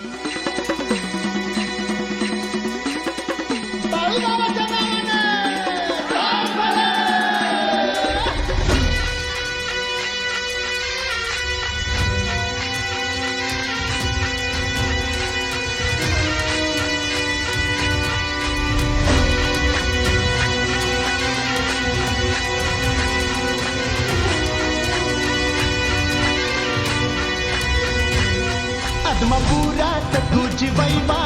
Bye. ativa a imagem.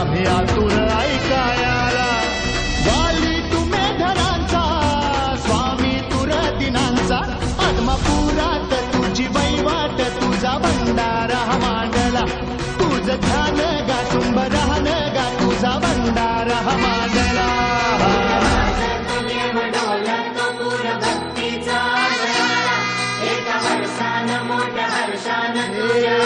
आम्ही आतुर ऐकायाला. वाली तुम्ही धरांचा स्वामी तुर दिनांचा. आत्मापुरात तुझी वैवाट तुझा भंडारा मांडला. तुझं ध्यान गा तुंबरान गा तुझा भंडारा मांडला. मोठ्या